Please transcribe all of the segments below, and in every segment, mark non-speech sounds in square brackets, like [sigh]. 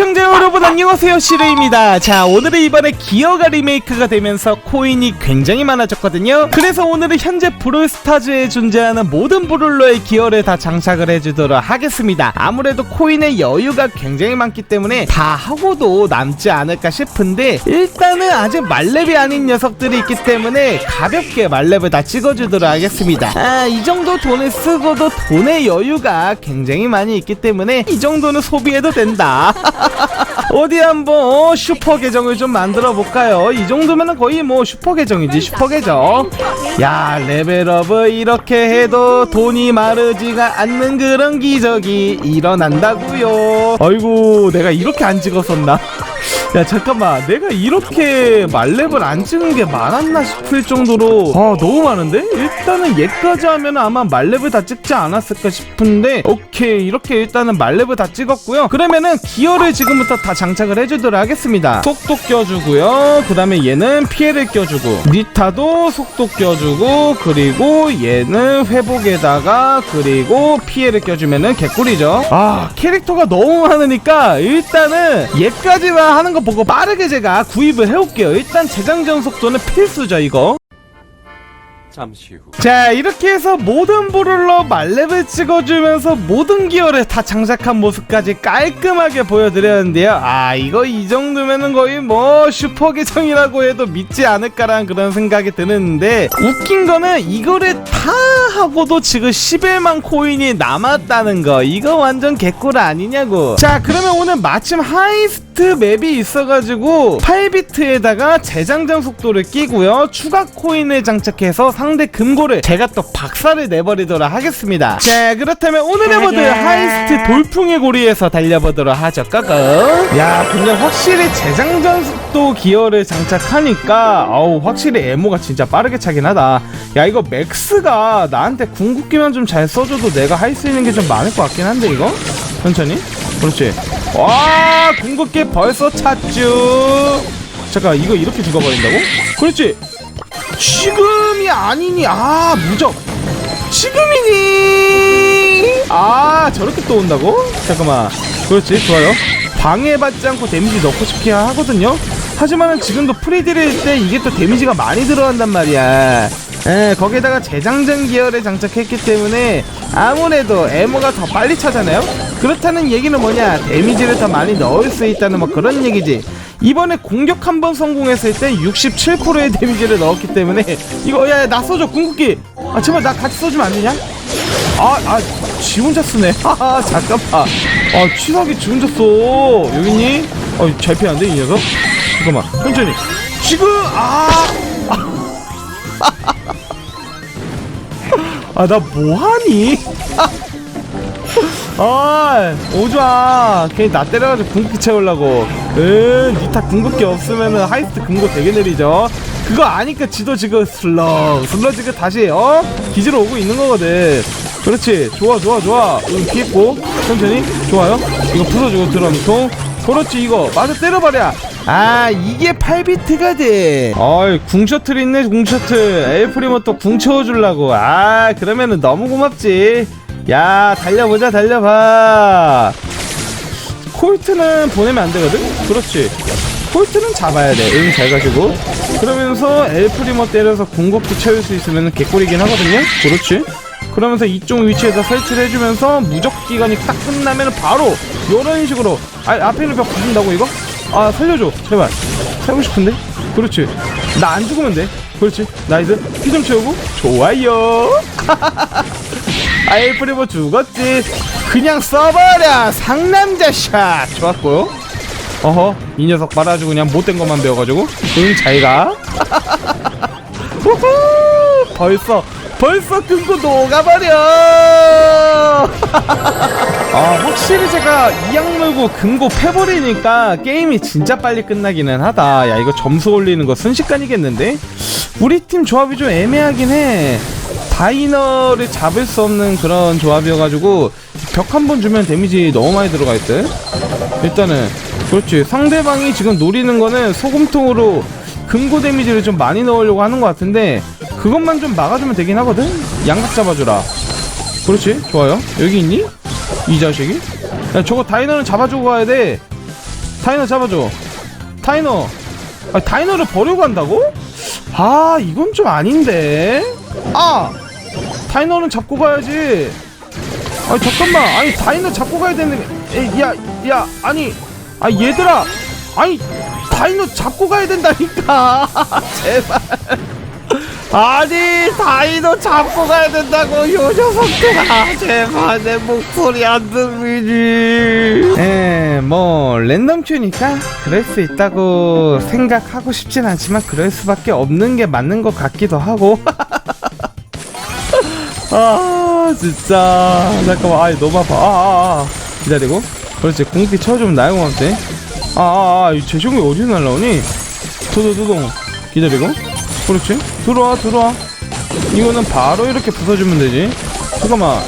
시청자 여러분 안녕하세요. 시르입니다. 자 오늘은 이번에 기어가 리메이크가 되면서 코인이 굉장히 많아졌거든요. 그래서 오늘은 현재 브롤스타즈에 존재하는 모든 브롤러의 기어를 다 장착을 해주도록 하겠습니다. 아무래도 코인의 여유가 굉장히 많기 때문에 다 하고도 남지 않을까 싶은데 일단은 아직 말렙이 아닌 녀석들이 있기 때문에 가볍게 말렙을 다 찍어주도록 하겠습니다. 아이 정도 돈을 쓰고도 돈의 여유가 굉장히 많이 있기 때문에 이 정도는 소비해도 된다 [laughs] 어디 한번 어, 슈퍼 계정을 좀 만들어 볼까요? 이 정도면은 거의 뭐 슈퍼 계정이지 슈퍼 계정. 야 레벨업을 이렇게 해도 돈이 마르지가 않는 그런 기적이 일어난다고요. 아이고 내가 이렇게 안 찍었었나? 야 잠깐만. 내가 이렇게 말렙을 안 찍은 게 많았나 싶을 정도로 아 너무 많은데? 일단은 얘까지 하면 아마 말렙을 다 찍지 않았을까 싶은데 오케이. 이렇게 일단은 말렙을 다 찍었고요. 그러면은 기어를 지금부터 다 장착을 해주도록 하겠습니다. 속도 껴주고요. 그 다음에 얘는 피해를 껴주고 니타도 속도 껴주고 그리고 얘는 회복에다가 그리고 피해를 껴주면은 개꿀이죠. 아 캐릭터가 너무 많으니까 일단은 얘까지만 하는 거 보고 빠르게 제가 구입을 해올게요. 일단 재장전 속도는 필수죠 이거. 잠시 후. 자 이렇게 해서 모든 브롤러 말렙을 찍어주면서 모든 기어를 다 장착한 모습까지 깔끔하게 보여드렸는데요. 아 이거 이 정도면은 거의 뭐 슈퍼 계정이라고 해도 믿지 않을까라는 그런 생각이 드는데 웃긴 거는 이거를 다 하고도 지금 11만 코인이 남았다는 거. 이거 완전 개꿀 아니냐고. 자 그러면 오늘 마침 하이스트 맵이 있어가지고 8비트에다가 재장전 속도를 끼고요. 추가 코인을 장착해서 상대 금고를 제가 또 박살을 내버리도록 하겠습니다. 자 그렇다면 오늘의 모드 하이스트 돌풍의 고리에서 달려보도록 하죠. 까까 야 근데 확실히 재장전 속도 기어를 장착하니까 아우 확실히 에모가 진짜 빠르게 차긴 하다. 야 이거 맥스가 나한테 궁극기만 좀 잘 써줘도 내가 할 수 있는 게 좀 많을 것 같긴 한데 이거? 천천히 그렇지. 와 궁극기 벌써 찼쥬. 잠깐 이거 이렇게 죽어버린다고? 그렇지. 지금이 아니니 아 무적. 지금이니. 아 저렇게 또 온다고? 잠깐만. 그렇지 좋아요. 방해받지 않고 데미지 넣고 싶게 하거든요. 하지만은 지금도 프리딜일 때 이게 또 데미지가 많이 들어간단 말이야. 예, 거기에다가 재장전 기어를 장착했기 때문에 아무래도 에모가 더 빨리 차잖아요 그렇다는 얘기는 뭐냐? 데미지를 더 많이 넣을 수 있다는 뭐 그런 얘기지. 이번에 공격 한 번 성공했을 때 67%의 데미지를 넣었기 때문에 이거 야 나 써줘 궁극기. 아 제발 나 같이 써주면 안 되냐? 아아지 혼자 쓰네. 하하 [laughs] 잠깐만. 아 취석이 지 혼자 써. 여기니? 어잘 피하는데 이 녀석? 잠깐만 천천히. 지금! 아! [laughs] 아 나 뭐하니? [laughs] 아 오지마. 괜히 나 때려가지고 궁극기 채우려고. 응 니타 궁극기 없으면은 하이스트 금고 되게 느리죠. 그거 아니까 지도 지금 슬러 슬러 지금 다시 어? 기지로 오고 있는 거거든. 그렇지. 좋아 좋아 좋아. 응 피했고. 천천히. 좋아요. 이거 부숴주고 드럼통. 그렇지 이거. 맞아 때려버려. 아 이게 8비트가 돼 어이 궁셔틀 있네 궁셔틀. 엘프리모 또궁 채워주려고. 아 그러면은 너무 고맙지 야 달려보자 달려봐. 콜트는 보내면 안 되거든? 그렇지. 콜트는 잡아야 돼응 잘 가지고. 그러면서 엘프리모 때려서 궁극기 채울 수 있으면 개꿀이긴 하거든요? 그렇지. 그러면서 이쪽 위치에다 설치를 해주면서 무적 기간이 딱 끝나면 바로 이런 식으로. 아, 앞에 있는 벽 부순다고 이거? 아 살려줘. 제발. 살고 싶은데? 그렇지. 나 안 죽으면 돼. 그렇지. 나이스. 피 좀 채우고. 좋아요 [laughs] 아이 프리버 죽었지. 그냥 써버려. 상남자 샷. 좋았고요 어허 이 녀석 말아주 그냥 못된 것만 배워가지고. 응 잘가. 후후! [laughs] 벌써 벌써 금고 녹아버려. [laughs] 아 확실히 제가 이악 물고 금고 패버리니까 게임이 진짜 빨리 끝나기는 하다. 야 이거 점수 올리는 거 순식간이겠는데? 우리 팀 조합이 좀 애매하긴 해 다이너를 잡을 수 없는 그런 조합이어가지고 벽 한 번 주면 데미지 너무 많이 들어가 있대 일단은 그렇지. 상대방이 지금 노리는 거는 소금통으로 금고 데미지를 좀 많이 넣으려고 하는 것 같은데 그것만 좀 막아주면 되긴 하거든? 양각 잡아주라. 그렇지? 좋아요. 여기 있니? 이 자식이? 야 저거 다이너는 잡아주고 가야 돼. 다이너 잡아줘. 다이너. 아 다이너를 버리고 간다고? 아 이건 좀 아닌데. 아 다이너는 잡고 가야지. 아니 잠깐만. 아니 다이너 잡고 가야 되는데 야야 아니. 아 얘들아. 아니 다이너 잡고 가야 된다니까. [laughs] 제발. 아니 다이너 잡고 가야 된다고 요 녀석들아. 제발 내 목소리 안 들리지 에뭐 랜덤 큐니까 그럴 수 있다고 생각하고 싶진 않지만 그럴 수밖에 없는 게 맞는 것 같기도 하고 [laughs] 아 진짜. 잠깐만 아이 너무 아파. 아아 아. 기다리고. 그렇지 공기 쳐주면 같아. 아아아 이 재정이 어디서 날라오니? 도도도동 기다리고. 그렇지. 들어와 들어와. 이거는 바로 이렇게 부숴주면 되지. 잠깐만.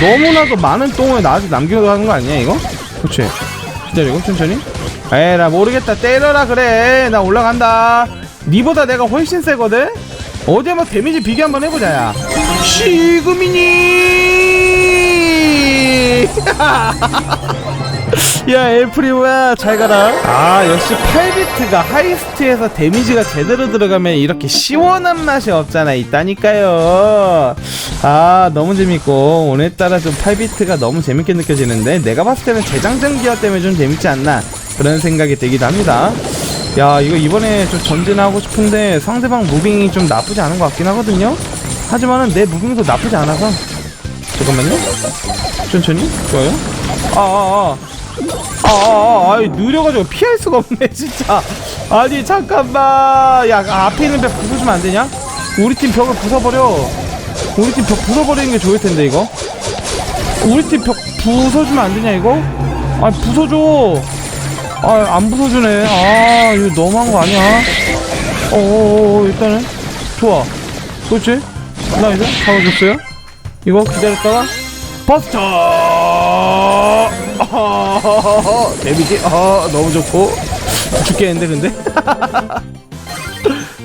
너무나도 많은 똥을 나한테 남겨가는 거 아니야 이거? 그렇지. 기다리고 천천히. 에라 모르겠다. 때려라 그래. 나 올라간다. 니보다 내가 훨씬 세거든? 어디 한번 데미지 비교 한번 해보자 야 시그미니. [laughs] 야 엘프리오야? 잘 가라. 아 역시 8비트가 하이스트에서 데미지가 제대로 들어가면 이렇게 시원한 맛이 없잖아 있다니까요. 아 너무 재밌고. 오늘따라 좀 8비트가 너무 재밌게 느껴지는데 내가 봤을 때는 재장전 기어 때문에 좀 재밌지 않나 그런 생각이 들기도 합니다. 야 이거 이번에 좀 전진하고 싶은데 상대방 무빙이 좀 나쁘지 않은 것 같긴 하거든요 하지만은 내 무빙도 나쁘지 않아서. 잠깐만요. 천천히. 좋아요. 아아아. 아아아. 아이 느려가지고 피할 수가 없네 진짜. 아니 잠깐만. 야 앞에 있는 벽 부숴주면 안 되냐? 우리 팀 벽을 부숴버려. 우리 팀 벽 부숴버리는 게 좋을 텐데 이거. 우리 팀 벽 부숴주면 안 되냐 이거? 아 부숴줘. 아 안 부숴주네. 아 이거 너무한 거 아니야? 어어어 일단은 좋아. 그렇지 나이스 잡아줬어요? 이거 기다렸다가? 버스터! 아, [laughs] 데미지? 아 너무 좋고. 죽겠는데 근데? [laughs]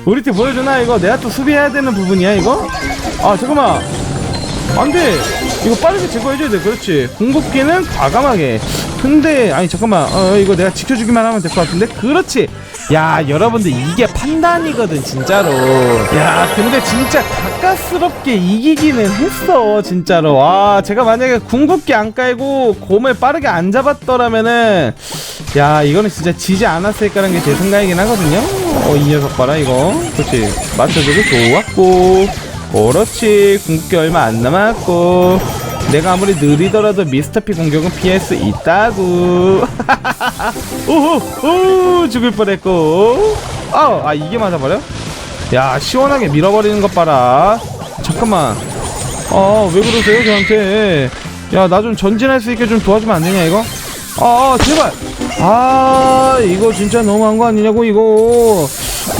우리 팀 보여주나 이거? 내가 또 수비해야 되는 부분이야 이거? 아 잠깐만. 안돼. 이거 빠르게 제거해줘야 돼. 그렇지. 궁극기는 과감하게. 근데 아니 잠깐만. 어 이거 내가 지켜주기만 하면 될 것 같은데? 그렇지 야 여러분들 이게 판단이거든 진짜로. 야 근데 진짜 가까스럽게 이기기는 했어 진짜로. 와 제가 만약에 궁극기 안 깔고 곰을 빠르게 안 잡았더라면은 야 이거는 진짜 지지 않았을까라는 게 제 생각이긴 하거든요. 어 이 녀석 봐라 이거. 그렇지. 맞춰주고 좋았고. 그렇지. 궁극기 얼마 안 남았고. 내가 아무리 느리더라도 미스터피 공격은 피할 수 있다고 [laughs] 오호 오 죽을 뻔했고. 아 아 이게 맞아버려? 야 시원하게 밀어버리는 것 봐라. 잠깐만. 아 왜 그러세요 저한테? 야 나 좀 전진할 수 있게 좀 도와주면 안 되냐 이거? 아, 아 제발. 아 이거 진짜 너무한 거 아니냐고 이거.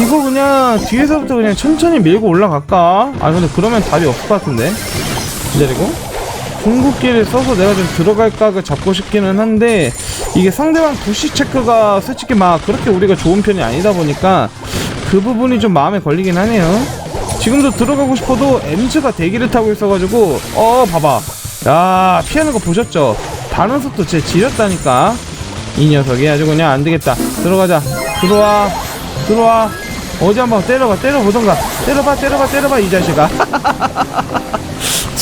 이거 그냥 뒤에서부터 그냥 천천히 밀고 올라갈까? 아 근데 그러면 답이 없을 것 같은데. 기다리고 궁극기를 써서 내가 좀 들어갈 각을 잡고 싶기는 한데 이게 상대방 부시 체크가 솔직히 막 그렇게 우리가 좋은 편이 아니다 보니까 그 부분이 좀 마음에 걸리긴 하네요. 지금도 들어가고 싶어도 엠즈가 대기를 타고 있어가지고 어 봐봐. 야 피하는 거 보셨죠? 반응 속도 진짜 지렸다니까. 이 녀석이 아주 그냥 안되겠다. 들어가자. 들어와. 들어와. 어디 한번 때려봐. 때려보던가. 때려봐 때려봐 때려봐 이 자식아 [laughs]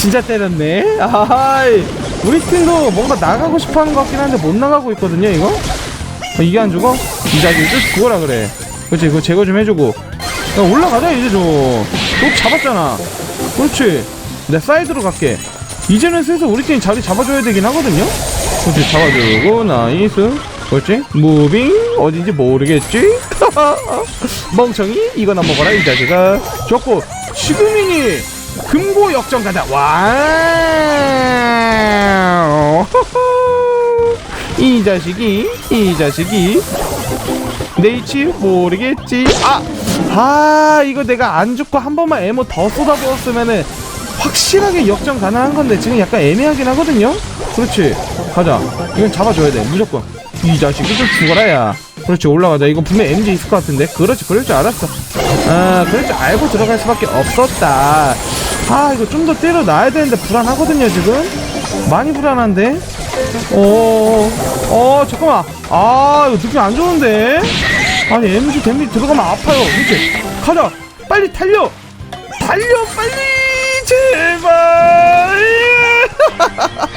진짜 때렸네. 아하이. 우리 팀도 뭔가 나가고 싶어 하는 것 같긴 한데 못 나가고 있거든요 이거? 어, 이게 안 죽어? 이 자식이 또 죽어라 그래. 그렇지 그거 제거 좀 해주고. 야 올라가자 이제 좀또 잡았잖아. 그렇지. 내 사이드로 갈게. 이제는 슬슬 우리 팀 자리 잡아줘야 되긴 하거든요? 그렇지 잡아주고. 나이스. 그렇지? 무빙. 어딘지 모르겠지? [laughs] 멍청이? 이거나 먹어라 이 자식아. 좋고. 지금이니 금고 역전 가자 와 이 [laughs] 자식이 이 자식이. 내 위치 모르겠지. 아, 아 이거 내가 안 죽고 한 번만 에모 더 쏟아부었으면은 확실하게 역전 가능한 건데 지금 약간 애매하긴 하거든요? 그렇지. 가자. 이건 잡아줘야 돼 무조건. 이 자식 이 좀 죽어라 야. 그렇지 올라가자. 이거 분명 MG 있을 것 같은데. 그렇지 그럴 줄 알았어. 아 그럴 줄 알고 들어갈 수밖에 없었다 아 이거 좀 더 때려 놔야 되는데 불안하거든요 지금 많이 불안한데 어, 어, 잠깐만. 아, 이거 느낌 안 좋은데? 아니, MG 데미지 들어가면 아파요. 그치? 가자. 빨리 달려. 달려, 빨리. 제발. [laughs]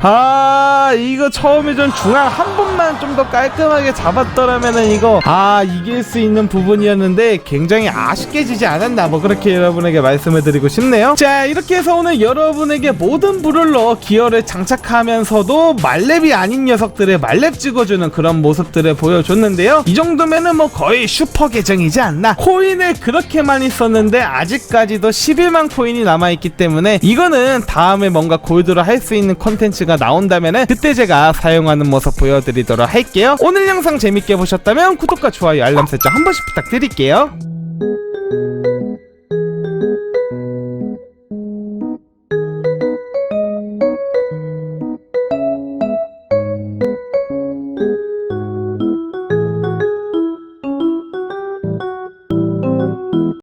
아, 이거 처음에 전 중앙 한 번만 좀 더 깔끔하게 잡았더라면은 이거, 아, 이길 수 있는 부분이었는데 굉장히 아쉽게 지지 않았나. 뭐 그렇게 여러분에게 말씀을 드리고 싶네요. 자, 이렇게 해서 오늘 여러분에게 모든 불을로 기어를 장착하면서도 말렙이 아닌 녀석들의 말렙 찍어주는 그런 모습들을 보여줬는데요. 이 정도면은 뭐 거의 슈퍼 계정이지 않나. 코인을 그렇게 많이 썼는데 아직까지도 11만 코인이 남아있기 때문에 이거는 다음에 뭔가 골드로 할 수 있는 컨텐츠 가 나온다면은 그때 제가 사용하는 모습 보여드리도록 할게요. 오늘 영상 재밌게 보셨다면 구독과 좋아요 알람 설정 한 번씩 부탁드릴게요.